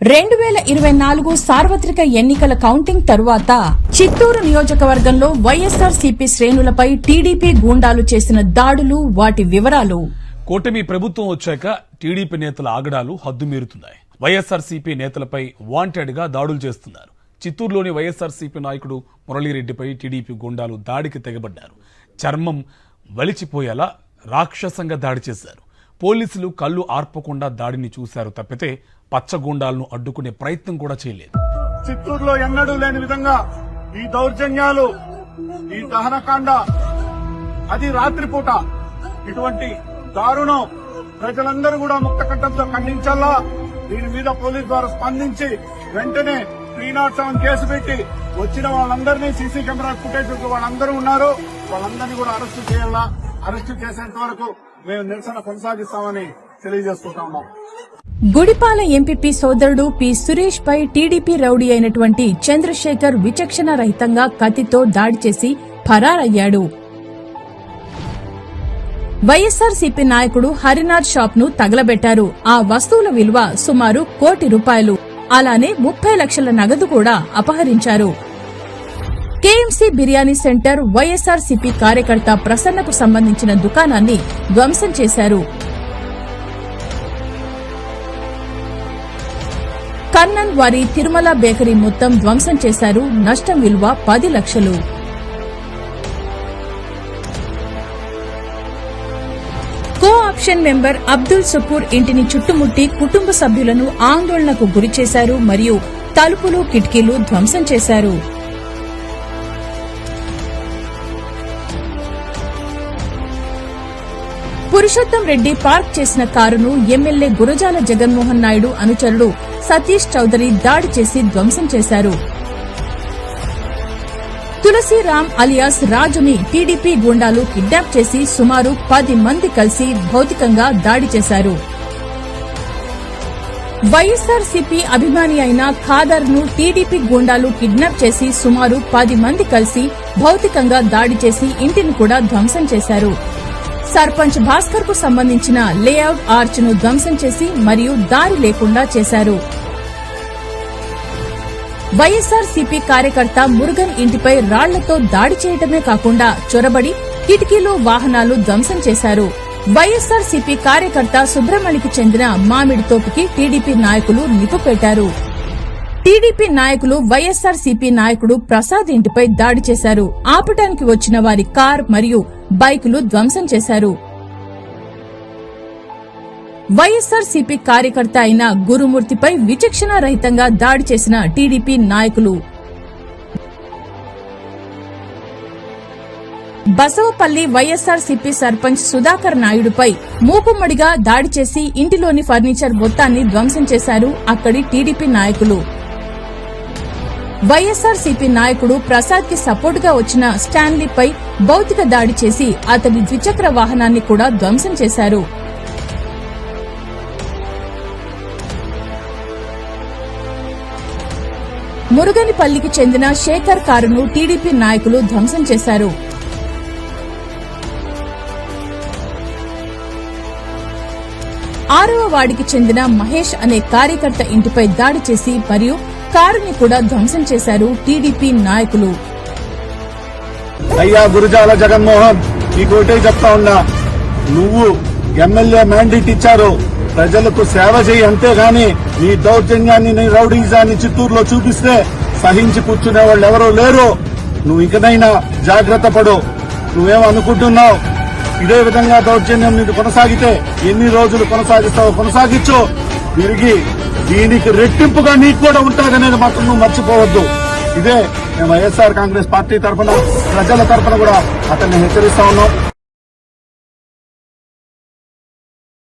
రెండు వేల ఇరవై నాలుగు సార్వత్రిక ఎన్నికల కౌంటింగ్ తరువాత చిత్తూరు నియోజకవర్గంలో వైఎస్సార్ సిపి శ్రేణులపై టీడీపీ గూండాలు చేసిన దాడులు వాటి వివరాలు. కూటమి ప్రభుత్వం వచ్చాక టీడీపీ నేతల ఆగడాలు హద్దుమీరుతున్నాయి. వైఎస్ఆర్సీపీ నేతలపై వాంటెడ్గా దాడులు చేస్తున్నారు. చిత్తూరులోని వైఎస్ఆర్సీపీ నాయకుడు మురళీరెడ్డిపై టీడీపీ గూండాలు దాడికి తెగబడ్డారు. చర్మం వలిచిపోయేలా రాక్షసంగా దాడి చేశారు. పోలీసులు కళ్ళు ఆర్పకుండా దాడిని చూశారు తప్పితే పచ్చగూండాలను అడ్డుకునే ప్రయత్నం కూడా చేయలేదు. చిత్తూరులో ఎన్నడూ లేని విధంగా ఈ దౌర్జన్యాలు ఈ దహనకాండ అది రాత్రిపూట ఇటువంటి దారుణం ప్రజలందరూ కూడా ముక్తకంఠంతో ఖండించాలా? దీని మీద పోలీస్ ద్వారా స్పందించి వెంటనే త్రీ నాట్ సెవెన్ కేసు పెట్టి వచ్చిన వాళ్ళందరినీ సీసీ కెమెరా ఫుటేజ్ వాళ్ళందరూ ఉన్నారు. వాళ్ళందరినీ కూడా అరెస్టు చేయాలా? అరెస్టు చేసేంత వరకు మేము నిరసన కొనసాగిస్తామని తెలియజేసుకుంటున్నాం గుడిపాల ఎంపీపీ సోదరుడు పి సురేష్ పై టీడీపీ రౌడీ అయినటువంటి చంద్రశేఖర్ విచక్షణ రహితంగా కత్తితో దాడి చేసి ఫరారయ్యాడు. వైఎస్సార్ నాయకుడు హరినాథ్ షాప్ను తగలబెట్టారు. ఆ వస్తువుల విలువ సుమారు కోటి రూపాయలు. అలానే ముప్పై లక్షల నగదు కూడా అపహరించారు. KMC biryani centre YSR CP కార్యకర్త ప్రసన్నకు సంబంధించిన దుకాణాన్ని ధ్వంసం చేశారు. కన్నన్ వారి తిరుమల బేకరీ మొత్తం ధ్వంసం చేశారు. నష్టం విలువ పది లక్షలు. Co option member Abdul Sukur ఇంటిని చుట్టుముట్టి కుటుంబ సభ్యులను ఆందోళనకు గురి చేశారు మరియు తలుపులు కిటికీలు ధ్వంసం చేశారు. పురుషోత్తం రెడ్డి పార్క్ చేసిన కారును ఎమ్మెల్యే గురజాల జగన్మోహన్ నాయుడు అనుచరుడు సతీష్ చౌదరి దాడి చేసి ధ్వంసం చేశారు. తులసిరామ్ అలియాస్ రాజుని టీడీపీ గూండాలు కిడ్నాప్ చేసి సుమారు పది మంది కలిసి భౌతికంగా దాడి చేశారు. వైఎస్సార్ సిపి అభిమాని అయిన ఖాదర్ను టీడీపీ గూండాలు కిడ్నాప్ చేసి సుమారు పది మంది కలిసి భౌతికంగా దాడి చేసి ఇంటిని కూడా ధ్వంసం చేశారు. సర్పంచ్ భాస్కర్కు సంబంధించిన లేఅవుట్ ఆర్చ్ను ధ్వంసం చేసి మరియు దారి లేకుండా చేశారు. వైఎస్సార్ సిపి కార్యకర్త మురుగన్ ఇంటిపై రాళ్ళతో దాడి చేయటమే కాకుండా చొరబడి కిటికీలు వాహనాలు ధ్వంసం చేశారు. వైఎస్సార్ సిపి కార్యకర్త సుబ్రమణికి చెందిన మామిడి తోపుకి టీడీపీ నాయకులు నిపుపెట్టారు టీడీపీ నాయకులు వైఎస్సార్ సిపి నాయకుడు ప్రసాద్ ఇంటిపై దాడి చేశారు. ఆపటానికి వచ్చిన వారి కార్ మరియు బైకులు ధ్వంసం చేశారు. వైఎస్సార్ సిపి కార్యకర్త అయిన గురుమూర్తిపై విచక్షణ రహితంగా దాడి చేసిన టీడీపీ నాయకులు. బసవపల్లి వైఎస్ఆర్ సిపి సర్పంచ్ సుధాకర్ నాయుడుపై మూకుమ్మడిగా దాడి చేసి ఇంటిలోని ఫర్నిచర్ మొత్తాన్ని ధ్వంసం చేశారు అక్కడి టీడీపీ నాయకులు. వైఎస్ఆర్ సిపి నాయకుడు ప్రసాద్కి సపోర్ట్గా వచ్చిన స్టాన్లీపై భౌతిక దాడి చేసి అతని ద్విచక్ర వాహనాన్ని కూడా ధ్వంసం చేశారు. మురుగనిపల్లికి చెందిన శేఖర్ కారును టీడీపీ నాయకులు ధ్వంసం చేశారు. ఆరవ వాడికి చెందిన మహేష్ అనే కార్యకర్త ఇంటిపై దాడి చేసి మరియు కారుని కూడా ధ్వంసం చేశారు టీడీపీ నాయకులు. అయ్యా గురుజాల జగన్మోహన్ నీకు ఒకటే చెప్తా ఉన్నా. నువ్వు ఎమ్మెల్యే మ్యాండేట్ ఇచ్చారు. ప్రజలకు సేవ చేయి అంతేగాని నీ దౌర్జన్యాన్ని నీ రౌడీజాన్ని చిత్తూరులో చూపిస్తే సహించి కూర్చునే వాళ్ళు ఎవరూ లేరు. నువ్వు ఇకనైనా జాగ్రత్త పడు. నువ్వేం అనుకుంటున్నావు? ఇదే విధంగా దౌర్జన్యం నీకు కొనసాగితే ఎన్ని రోజులు కొనసాగిస్తావో కొనసాగించో. తిరిగి దీనికి రెట్టింపుగా నీకు కూడా ఉంటాదనేది మాత్రం నువ్వు మర్చిపోవద్దు. ఇదే మేము వైఎస్ఆర్ కాంగ్రెస్ పార్టీ తరఫున ప్రజల తరఫున కూడా అతన్ని హెచ్చరిస్తా ఉన్నాం.